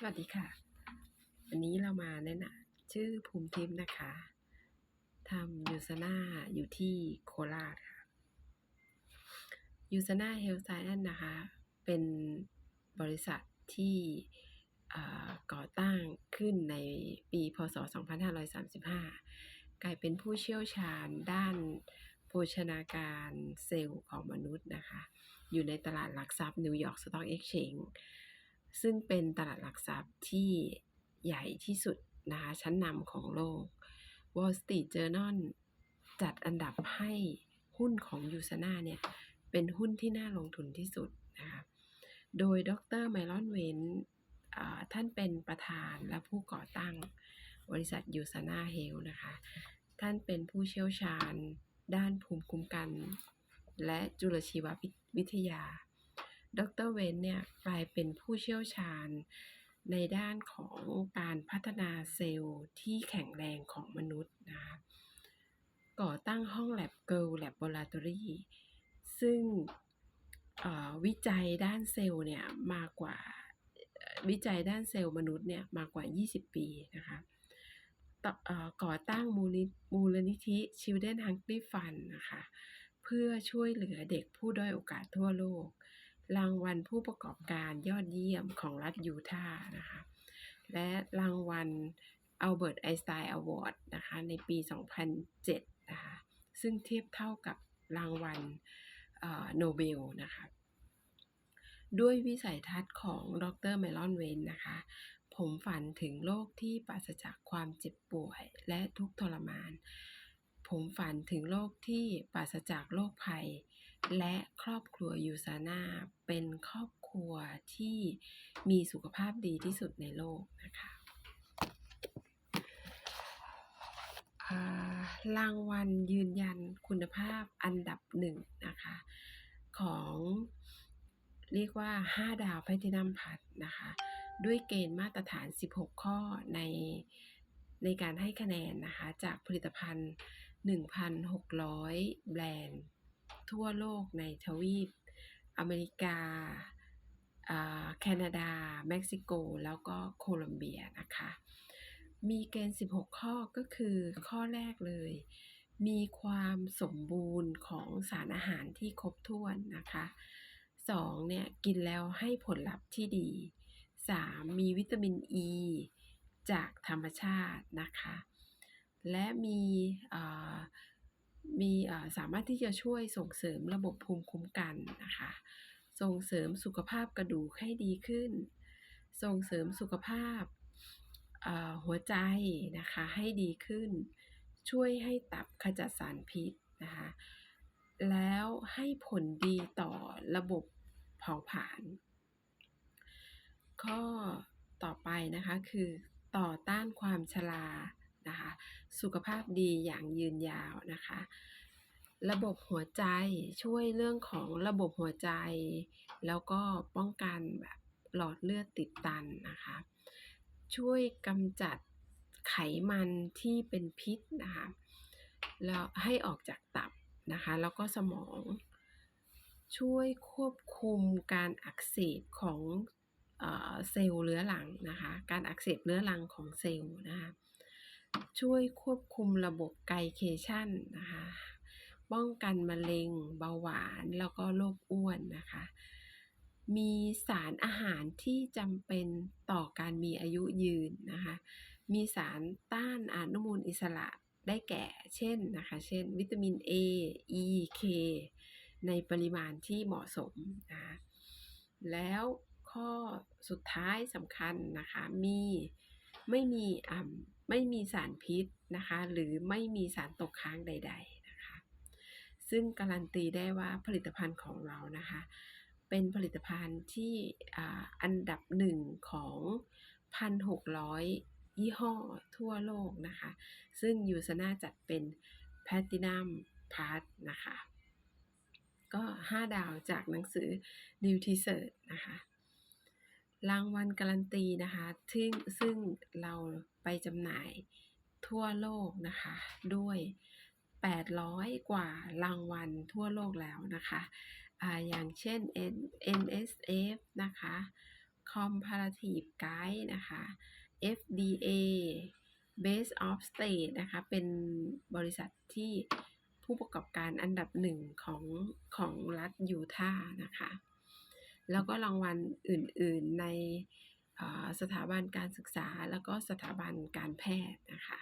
สวัสดีค่ะ วันนี้เรามาแนะนำชื่อภูมิทิพย์นะคะทำยูซาน่าอยู่ที่โคราชค่ะยูซาน่าเฮลท์ไซแอนนะคะ เป็นบริษัทที่ก่อตั้งขึ้นในปีพศ 2535 กลายเป็นผู้เชี่ยวชาญด้านโภชนาการเซลล์ของมนุษย์นะคะ อยู่ในตลาดหลักทรัพย์นิวยอร์กสต็อกเอ็กชแนน ซึ่งเป็นตลาดหลักทรัพย์ที่ใหญ่ที่สุดนะคะชั้นนำของโลก Wall Street Journal จัดอันดับให้หุ้นของยูซาน่าเนี่ย เป็นหุ้นที่น่าลงทุนที่สุดนะคะโดยดรไมลอนเวนท่านเป็นประธานและผู้ก่อตั้งบริษัทยูซาน่าเฮลนะคะ ท่านเป็นผู้เชี่ยวชาญด้านภูมิคุ้มกัน และจุลชีววิทยา ดรเวนเนี่ยกลายเป็นผู้เชี่ยวชาญ ในด้านของการพัฒนาเซลล์ที่แข็งแรงของมนุษย์นะคะก่อตั้งห้อง Lab Girl Laboratory ซึ่งวิจัยด้านเซลล์เนี่ยมากกว่าวิจัยด้านเซลล์มนุษย์เนี่ยมากกว่า 20 ปีนะคะก่อตั้งมูลนิธิ Children Hungry Fund นะคะ เพื่อช่วยเหลือเด็กผู้ด้อยโอกาสทั่วโลก รางวัลผู้ประกอบการยอดเยี่ยมของรัฐยูทาห์นะคะ และรางวัลอัลเบิร์ตไอน์สไตน์อวอร์ดนะคะ ในปี 2007 นะคะ ซึ่งเทียบเท่ากับรางวัลโนเบลนะคะ ด้วยวิสัยทัศน์ของดรเมลอนเวนนะคะ ผมฝันถึงโลกที่ปราศจากความเจ็บป่วยและทุกทรมาน ผมฝันถึงโลกที่ปราศจากโรคภัย และครอบครัวยูซาน่าเป็นครอบครัวที่มีสุขภาพดีที่สุดในโลกนะคะรางวัลยืนยันคุณภาพอันดับหนึ่งนะคะของเรียกว่า 5 ดาวแพทินัมพัดนะคะด้วยเกณฑ์มาตรฐาน 16 ข้อในในการให้คะแนนนะคะจากผลิตภัณฑ์ 1,600 แบรนด์ ทั่วโลกในทวีป อเมริกา แคนาดา เม็กซิโก แล้วก็โคลอมเบียนะคะ มีเกณฑ์ 16 ข้อก็คือข้อแรกเลย มีความสมบูรณ์ของสารอาหารที่ครบถ้วนนะคะ 2. เนี่ยกินแล้วให้ผลลัพธ์ที่ดี 3. มีวิตามินอ e ีจากธรรมชาตินะคะ และมี มีสามารถที่จะช่วยส่งเสริมระบบภูมิคุ้มกันนะคะ ส่งเสริมสุขภาพกระดูกให้ดีขึ้น ส่งเสริมสุขภาพหัวใจนะคะให้ดีขึ้น ช่วยให้ตับขจัดสารพิษนะคะแล้วให้ผลดีต่อระบบเผาผลาญข้อต่อไปนะคะคือต่อต้านความชรา นะคะ สุขภาพดีอย่างยืนยาวนะคะ ระบบหัวใจช่วยเรื่องของระบบหัวใจ แล้วก็ป้องกันแบบหลอดเลือดติดตันนะคะ ช่วยกำจัดไขมันที่เป็นพิษนะคะแล้วให้ออกจากตับนะคะ แล้วก็สมอง ช่วยควบคุมการอักเสบของเซลล์เรื้อรังนะคะ การอักเสบเรื้อรังของเซลล์นะคะ ช่วยควบคุมระบบไกลเคชันนะคะ ป้องกันมะเร็ง เบาหวาน แล้วก็โรคอ้วนนะคะ มีสารอาหารที่จำเป็นต่อการมีอายุยืนนะคะ มีสารต้านอนุมูลอิสระได้แก่ เช่นนะคะ เช่น วิตามิน A E K ในปริมาณที่เหมาะสมนะคะแล้วข้อสุดท้ายสำคัญนะคะ มีไม่มีอ่ ไม่มีสารพิษนะคะ หรือไม่มีสารตกค้างใด ๆนะคะ ซึ่งการันตีได้ว่าผลิตภัณฑ์ของเรานะคะ เป็นผลิตภัณฑ์ที่อันดับหนึ่งของ 1,600 ยี่ห้อทั่วโลกนะคะ ซึ่งยูซนาจัดเป็นแพลตินัมพาร์ทนะคะ ก็ 5 ดาวจากหนังสือ New t e s e r นะคะ รางวัลการันตีนะคะ ซึ่งซึ่งเราไปจำหน่ายทั่วโลกนะคะ ด้วย 800 กว่ารางวัลทั่วโลกแล้วนะคะอย่างเช่น NSF นะคะ Comparative Guide นะคะ FDA Base of State นะคะ เป็นบริษัทที่ผู้ประกอบการอันดับหนึ่งของของรัฐยูทาห์นะคะ แล้วก็รางวัลอื่นๆในสถาบันการศึกษา แล้วก็สถาบันการแพทย์นะคะ